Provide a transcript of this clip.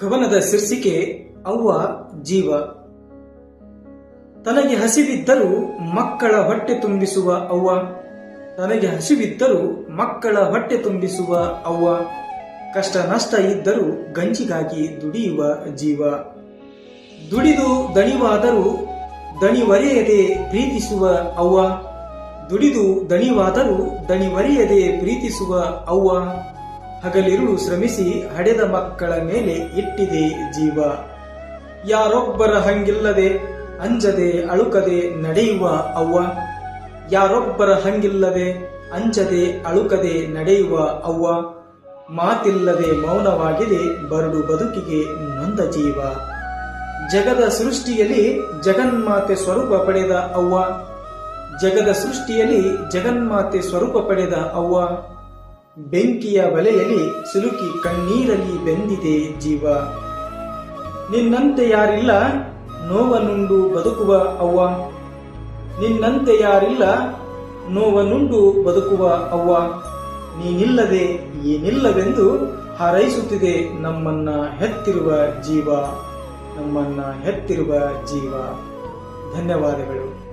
ಕವನದ ಶೀರ್ಷಿಕೆ, ಅವ್ವ, ಜೀವ. ತನಗೆ ಹಸಿವಿದ್ದರೂ ಮಕ್ಕಳ ಹೊಟ್ಟೆ ತುಂಬಿಸುವ ಅವ್ವ. ತನಗೆ ಹಸಿವಿದ್ದರೂ ಮಕ್ಕಳ ಹೊಟ್ಟೆ ತುಂಬಿಸುವ ಅವ್ವ. ಕಷ್ಟ ನಷ್ಟ ಇದ್ದರೂ ಗಂಜಿಗಾಗಿ ದುಡಿಯುವ ಜೀವ. ದುಡಿದು ದಣಿವಾದರೂ ದಣಿವರೆಯದೆ ಪ್ರೀತಿಸುವ ಅವ್ವ. ದುಡಿದು ದಣಿವಾದರೂ ದಣಿವರಿಯದೆ ಪ್ರೀತಿಸುವ ಅವ್ವ. ಹಗಲಿರುಳು ಶ್ರಮಿಸಿ ಹಡೆದ ಮಕ್ಕಳ ಮೇಲೆ ಇಟ್ಟಿದೆ ಜೀವ. ಯಾರೊಬ್ಬರ ಹಂಗಿಲ್ಲದೆ, ಅಂಜದೆ, ಅಳುಕದೆ ನಡೆಯುವ ಅವ್ವ. ಯಾರೊಬ್ಬರ ಹಂಗಿಲ್ಲದೆ, ಅಂಜದೆ, ಅಳುಕದೆ ನಡೆಯುವ ಅವ್ವ. ಮಾತಿಲ್ಲದೆ ಮೌನವಾಗಿದೆ ಬರಡು ಬದುಕಿಗೆ ನೊಂದ ಜೀವ. ಜಗದ ಸೃಷ್ಟಿಯಲ್ಲಿ ಜಗನ್ಮಾತೆ ಸ್ವರೂಪ ಪಡೆದ ಅವ್ವ. ಜಗದ ಸೃಷ್ಟಿಯಲ್ಲಿ ಜಗನ್ಮಾತೆ ಸ್ವರೂಪ ಪಡೆದ ಅವ್ವ. ಬೆಂಕಿಯ ಬಲೆಯಲ್ಲಿ ಸಿಲುಕಿ ಕಣ್ಣೀರಲ್ಲಿ ಬೆಂದಿದೆ ಜೀವ. ನಿನ್ನಂತೆ ಯಾರಿಲ್ಲ, ನೋವನುಂಡು ಬದುಕುವ ಅವ್ವ. ನಿನ್ನಂತೆ ಯಾರಿಲ್ಲ, ನೋವನುಂಡು ಬದುಕುವ ಅವ್ವ. ನೀನಿಲ್ಲದೆ ಏನಿಲ್ಲವೆಂದು ಹಾರೈಸುತ್ತಿದೆ ನಮ್ಮನ್ನ ಹೆತ್ತಿರುವ ಜೀವ. ನಮ್ಮನ್ನ ಹೆತ್ತಿರುವ ಜೀವ. ಧನ್ಯವಾದಗಳು.